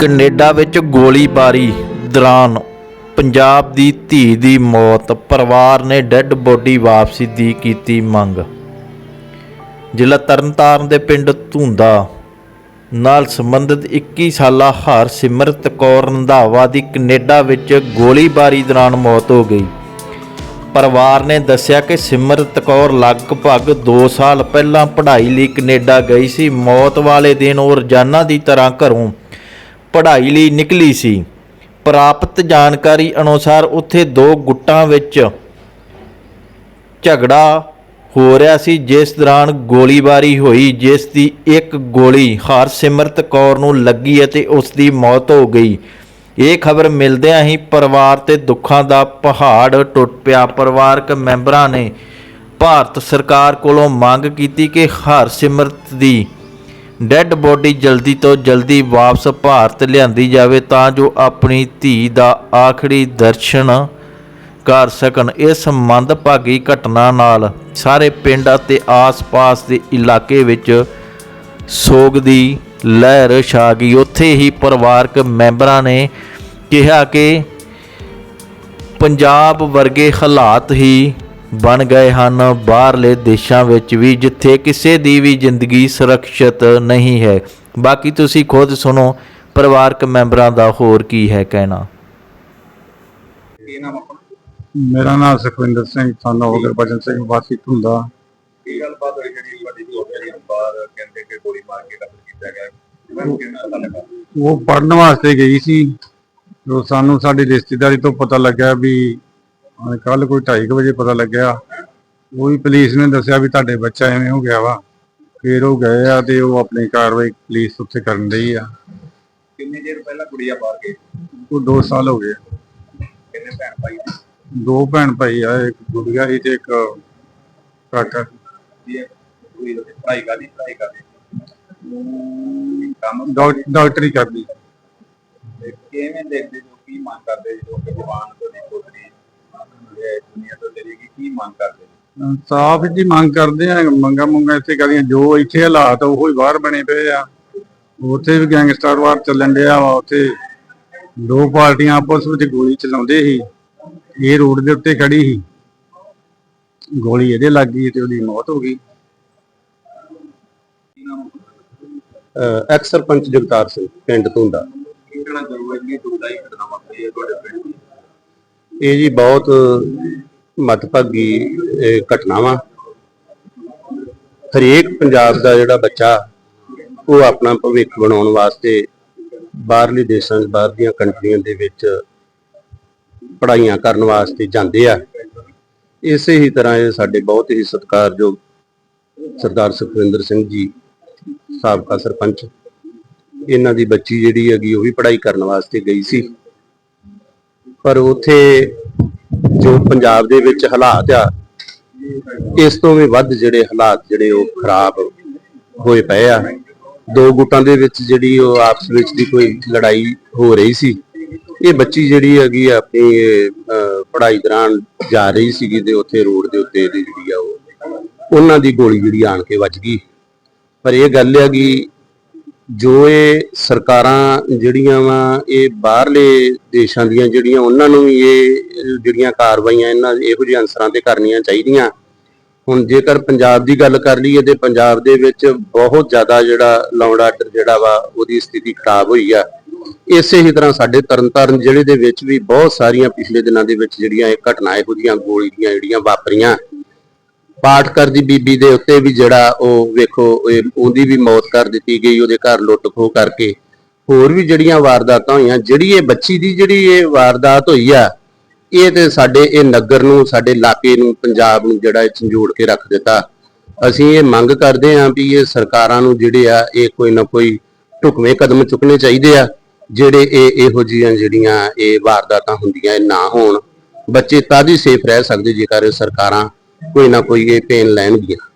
Canada ਵਿੱਚ ਗੋਲੀਬਾਰੀ ਦੌਰਾਨ ਪੰਜਾਬ ਦੀ ਧੀ ਦੀ ਮੌਤ, ਪਰਿਵਾਰ ਨੇ ਡੈੱਡ ਬੋਡੀ ਵਾਪਸੀ ਦੀ ਕੀਤੀ ਮੰਗ। ਜ਼ਿਲ੍ਹਾ ਤਰਨਤਾਰਨ ਦੇ ਪਿੰਡ ਧੁੰਦਾ ਨਾਲ ਸੰਬੰਧਿਤ 21 ਸਾਲਾ ਹਰਸਿਮਰਤ ਕੌਰ ਰੰਧਾਵਾ ਦੀ ਕੈਨੇਡਾ ਵਿੱਚ ਗੋਲੀਬਾਰੀ ਦੌਰਾਨ ਮੌਤ ਹੋ ਗਈ। ਪਰਿਵਾਰ ਨੇ ਦੱਸਿਆ ਕਿ ਸਿਮਰਤ ਕੌਰ ਲਗਭਗ 2 ਸਾਲ ਪਹਿਲਾਂ ਪੜ੍ਹਾਈ ਲਈ ਕੈਨੇਡਾ ਗਈ ਸੀ। ਮੌਤ ਵਾਲੇ ਦਿਨ ਉਹ ਰੋਜ਼ਾਨਾ ਦੀ ਤਰ੍ਹਾਂ ਘਰੋਂ ਪੜ੍ਹਾਈ ਲਈ ਨਿਕਲੀ ਸੀ। ਪ੍ਰਾਪਤ ਜਾਣਕਾਰੀ ਅਨੁਸਾਰ ਉੱਥੇ ਦੋ ਗੁੱਟਾਂ ਵਿੱਚ ਝਗੜਾ ਹੋ ਰਿਹਾ ਸੀ, ਜਿਸ ਦੌਰਾਨ ਗੋਲੀਬਾਰੀ ਹੋਈ, ਜਿਸ ਦੀ ਇੱਕ ਗੋਲੀ ਹਰਸਿਮਰਤ ਕੌਰ ਨੂੰ ਲੱਗੀ ਅਤੇ ਉਸ ਦੀ ਮੌਤ ਹੋ ਗਈ। ਇਹ ਖਬਰ ਮਿਲਦਿਆਂ ਹੀ ਪਰਿਵਾਰ ਤੇ ਦੁੱਖਾਂ ਦਾ ਪਹਾੜ ਟੁੱਟ ਪਿਆ। ਪਰਿਵਾਰਕ ਮੈਂਬਰਾਂ ਨੇ ਭਾਰਤ ਸਰਕਾਰ ਕੋਲੋਂ ਮੰਗ ਕੀਤੀ ਕਿ ਹਰਸਿਮਰਤ ਦੀ ਡੈੱਡ ਬੋਡੀ ਜਲਦੀ ਤੋਂ ਜਲਦੀ ਵਾਪਸ ਭਾਰਤ ਲਿਆਂਦੀ ਜਾਵੇ ਤਾਂ ਜੋ ਆਪਣੀ ਧੀ ਦਾ ਆਖਰੀ ਦਰਸ਼ਨ ਕਰ ਸਕਣ। ਇਸ ਮੰਦਭਾਗੀ ਘਟਨਾ ਨਾਲ ਸਾਰੇ ਪਿੰਡ ਅਤੇ ਆਸ-ਪਾਸ ਦੇ ਇਲਾਕੇ ਵਿੱਚ ਸੋਗ ਦੀ ਲਹਿਰ ਛਾ ਗਈ। ਉੱਥੇ ਹੀ ਪਰਿਵਾਰਕ ਮੈਂਬਰਾਂ ਨੇ ਕਿਹਾ ਕਿ ਪੰਜਾਬ ਵਰਗੇ ਹਾਲਾਤ ਹੀ ਬਣ ਗਏ ਹਨ। ਬਾਹਰਲੇ ਦੇਸ਼ਾਂ ਵਿੱਚ ਵੀ ਜਿੱਥੇ ਕਿਸੇ ਦੀ ਵੀ ਜ਼ਿੰਦਗੀ ਸੁਰੱਖਿਅਤ ਨਹੀਂ ਹੈ। ਬਾਕੀ ਤੁਸੀਂ ਖੁਦ ਸੁਣੋ ਪਰਿਵਾਰਕ ਮੈਂਬਰਾਂ ਦਾ ਹੋਰ ਕੀ ਹੈ ਕਹਿਣਾ? ਕੀ ਨਾਮ ਆਪਣਾ? ਮੇਰਾ ਨਾਮ ਸੁਖਵਿੰਦਰ ਸਿੰਘ son of ਗੁਰਬਚਨ ਸਿੰਘ ਵਾਸੀ ਧੁੰਦਾ। ਕੀ ਗੱਲਬਾਤ ਹੋਈ ਜਿਹੜੀ ਹੋਟਲ ਦੀ ਬਾਹਰ ਕਹਿੰਦੇ ਕਿ ਗੋਲੀ ਮਾਰ ਕੇ ਕਤਲ ਕੀਤਾ ਗਿਆ? ਉਹ ਪੜਨ ਵਾਸਤੇ ਗਈ ਸੀ। ਜੋ ਸਾਨੂੰ ਸਾਡੀ ਰਿਸ਼ਤੇਦਾਰੀ ਤੋਂ ਪਤਾ ਲੱਗਿਆ ਵੀ ਕੱਲ ਕੋਈ 2:30 ਵਜੇ ਪਤਾ ਲੱਗਿਆ ਉਹ ਵੀ ਪੁਲਿਸ ਨੇ ਦੱਸਿਆ ਵੀ ਤੁਹਾਡੇ ਬੱਚਾ ਐਵੇਂ ਹੋ ਗਿਆ ਵਾ। ਫਿਰ ਉਹ ਗਏ ਆ ਤੇ ਉਹ ਆਪਣੀ ਕਾਰਵਾਈ ਪੁਲਿਸ ਉੱਥੇ ਕਰਨ ਰਹੀ ਆ। ਕਿੰਨੇ ਚਿਰ ਪਹਿਲਾਂ ਕੁੜੀਆਂ ਬਾਹਰ ਗਈ? ਉਹ 2 ਸਾਲ ਹੋ ਗਏ। ਕਿੰਨੇ ਭੈਣ ਭਾਈ? ਦੋ ਭੈਣ ਭਾਈ ਆ ਇੱਕ ਗੁੜੀਆ ਸੀ ਤੇ ਇੱਕ ਕਾਕਾ। ਦੀ ਪੜ੍ਹਾਈ ਕਰਦੀ ਪੜ੍ਹਾਈ ਕਰਦੀ। ਕੰਮ ਡਾਕ- ਡਾਕਟਰੀ ਕਰਦੀ। ਤੇ ਕਿਵੇਂ ਦੇਖਦੇ ਜੋ ਕੀ ਮੰਗ ਕਰਦੇ ਜੋ ਕਿ ਜਵਾਨ ਤੁਹਾਡੀ ਪੁੱਤਰੀ ਇਹ ਦੁਨੀਆ ਤੋਂ ਚਲੀ ਗਈ ਕੀ ਮੰਗ ਕਰਦੇ ਸਾਫ਼ ਜੀ ਮੰਗ ਕਰਦੇ ਆ ਮੰਗਾ ਮੰਗਾ ਇੱਥੇ ਕਰੀਆਂ ਜੋ ਇੱਥੇ ਹਾਲਾਤ ਉਹ ਹੀ ਬਾਹਰ ਬਣੇ ਪਏ ਆ। ਉੱਥੇ ਵੀ ਗੈਂਗਸਟਰ ਵਾਰ ਚੱਲਣ ਡਿਆ ਵਾ ਉੱਥੇ ਦੋ ਪਾਰਟੀਆਂ ਆਪਸ ਵਿੱਚ ਗੋਲੀ ਚਲਾਉਂਦੇ ਸੀ ਇਹ ਰੋਡ ਦੇ ਉੱਤੇ ਖੜੀ ਸੀ। ਗੋਲੀ ਇਹਦੇ ਲੱਗ ਗਈ ਤੇ ਉਹਦੀ ਮੌਤ ਹੋ ਗਈ। ਐਕਸ ਸਰਪੰਚ ਜਗਤਾਰ ਸਿੰਘ ਪਿੰਡ ਧੁੰਦਾ। ਕੀ ਕਹਿਣਾ ਚਾਹੂਗਾ? ਕਿ ਦੁਖਦਾਈ ਘਟਨਾ ਵਾਪਰੀ ਹੈ ਤੁਹਾਡੇ ਪਿੰਡ ਇਹ ਜੀ ਬਹੁਤ ਮਤਭਾਗੀ ਇਹ ਘਟਨਾ ਵਾ ਹਰੇਕ ਪੰਜਾਬ ਦਾ ਜਿਹੜਾ ਬੱਚਾ, ਉਹ ਆਪਣਾ ਭਵਿੱਖ ਬਣਾਉਣ ਵਾਸਤੇ ਬਾਹਰਲੇ ਦੇਸ਼ਾਂ 'ਚ ਬਾਹਰ ਦੀਆਂ ਕੰਟਰੀਆਂ ਦੇ ਵਿੱਚ ਪੜ੍ਹਾਈਆਂ ਕਰਨ ਵਾਸਤੇ ਜਾਂਦੇ ਆ। ਇਸੇ ਹੀ ਤਰ੍ਹਾਂ ਇਹ ਸਾਡੇ ਬਹੁਤ ਹੀ ਸਤਿਕਾਰਯੋਗ ਸਰਦਾਰ ਸੁਖਵਿੰਦਰ ਸਿੰਘ ਜੀ, ਸਾਬਕਾ ਸਰਪੰਚ। ਇਹਨਾਂ ਦੀ ਬੱਚੀ ਜਿਹੜੀ ਹੈਗੀ, ਉਹ ਵੀ ਪੜ੍ਹਾਈ ਕਰਨ ਵਾਸਤੇ ਗਈ ਸੀ। ਪਰ ਉਥੇ ਜੋ ਪੰਜਾਬ ਦੇ ਵਿੱਚ ਹਾਲਾਤ ਆ ਇਸ ਤੋਂ ਵੀ ਵੱਧ ਜਿਹੜੇ ਹਾਲਾਤ ਜਿਹੜੇ ਉਹ ਖਰਾਬ ਹੋਏ ਪਏ ਆ। ਦੋ ਗੁੱਟਾਂ ਦੇ ਵਿੱਚ ਜਿਹੜੀ ਉਹ ਆਪਸ ਵਿੱਚ ਦੀ ਕੋਈ ਲੜਾਈ ਹੋ ਰਹੀ ਸੀ। ਇਹ ਬੱਚੀ ਜਿਹੜੀ ਹੈਗੀ ਆਪਣੀ ਅਹ, ਪੜ੍ਹਾਈ ਦੌਰਾਨ ਜਾ ਰਹੀ ਸੀਗੀ ਤੇ ਉੱਥੇ ਰੋਡ ਦੇ ਉੱਤੇ ਇਹਦੀ ਜਿਹੜੀ ਆ ਉਹ ਉਹਨਾਂ ਦੀ ਗੋਲੀ ਜਿਹੜੀ ਆਣ ਕੇ ਵੱਜ ਗਈ। ਪਰ ਇਹ ਗੱਲ ਹੈਗੀ ਜੋ ਇਹ ਸਰਕਾਰਾਂ ਜਿਹੜੀਆਂ ਵਾ, ਇਹ ਬਾਹਰਲੇ ਦੇਸ਼ਾਂ ਦੀਆਂ ਜਿਹੜੀਆਂ, ਉਹਨਾਂ ਨੂੰ ਵੀ ਇਹ ਜਿਹੜੀਆਂ ਕਾਰਵਾਈਆਂ ਇਹਨਾਂ ਇਹੋ ਜਿਹੇ ਅਨਸਰਾਂ ਤੇ ਕਰਨੀਆਂ ਚਾਹੀਦੀਆਂ। ਹੁਣ ਜੇਕਰ ਪੰਜਾਬ ਦੀ ਗੱਲ ਕਰ ਲਈਏ ਤੇ ਪੰਜਾਬ ਦੇ ਵਿੱਚ ਬਹੁਤ ਜ਼ਿਆਦਾ ਜਿਹੜਾ ਲਾਉਣ ਆਰਡਰ ਜਿਹੜਾ ਵਾ, ਉਹਦੀ ਸਥਿਤੀ ਖਰਾਬ ਹੋਈ ਆ। ਇਸੇ ਹੀ ਤਰ੍ਹਾਂ ਸਾਡੇ ਤਰਨਤਾਰਨ ਜ਼ਿਲ੍ਹੇ ਦੇ ਵਿੱਚ ਵੀ ਬਹੁਤ ਸਾਰੀਆਂ ਪਿਛਲੇ ਦਿਨਾਂ ਦੇ ਵਿੱਚ ਜਿਹੜੀਆਂ ਇਹ ਘਟਨਾ ਇਹੋ ਜਿਹੀਆਂ ਗੋਲੀ ਦੀਆਂ ਜਿਹੜੀਆਂ ਵਾਪਰੀਆਂ। ਪਾਠਕਰ ਦੀ ਬੀਬੀ ਦੇ ਉੱਤੇ ਵੀ ਜਿਹੜਾ ਉਹ ਵੇਖੋ ਉਹਦੀ ਵੀ ਮੌਤ ਕਰ ਦਿੱਤੀ ਗਈ, ਉਹਦੇ ਘਰ ਲੁੱਟ ਖੋਹ ਕਰਕੇ। ਹੋਰ ਵੀ ਜਿਹੜੀਆਂ ਵਾਰਦਾਤਾਂ ਹੋਈਆਂ, ਜਿਹੜੀ ਇਹ ਬੱਚੀ ਦੀ ਜਿਹੜੀ ਇਹ ਵਾਰਦਾਤ ਹੋਈ ਆ, ਇਹ ਤੇ ਸਾਡੇ, ਇਹ ਨਗਰ ਨੂੰ, ਸਾਡੇ ਇਲਾਕੇ ਨੂੰ, ਪੰਜਾਬ ਨੂੰ ਜਿਹੜਾ ਇਹ ਝੰਜੋੜ ਕੇ ਰੱਖ ਦਿੱਤਾ। ਅਸੀਂ ਇਹ ਮੰਗ ਕਰਦੇ ਹਾਂ ਵੀ ਇਹ ਸਰਕਾਰਾਂ ਨੂੰ ਜਿਹੜੇ ਆ, ਇਹ ਕੋਈ ਨਾ ਕੋਈ ਢੁਕਵੇਂ ਕਦਮ ਚੁੱਕਣੇ ਚਾਹੀਦੇ ਆ, ਜਿਹੜੇ ਇਹ ਇਹੋ ਜਿਹੀਆਂ ਜਿਹੜੀਆਂ ਇਹ ਵਾਰਦਾਤਾਂ ਹੁੰਦੀਆਂ, ਇਹ ਨਾ ਹੋਣ। ਬੱਚੇ ਤਦ ਹੀ ਸੇਫ ਰਹਿ ਸਕਦੇ ਜੇਕਰ ਇਹ ਸਰਕਾਰਾਂ ਕੋਈ ਨਾ ਕੋਈ ਇਹ ਪੇਨ ਲੈਣਗੀਆਂ।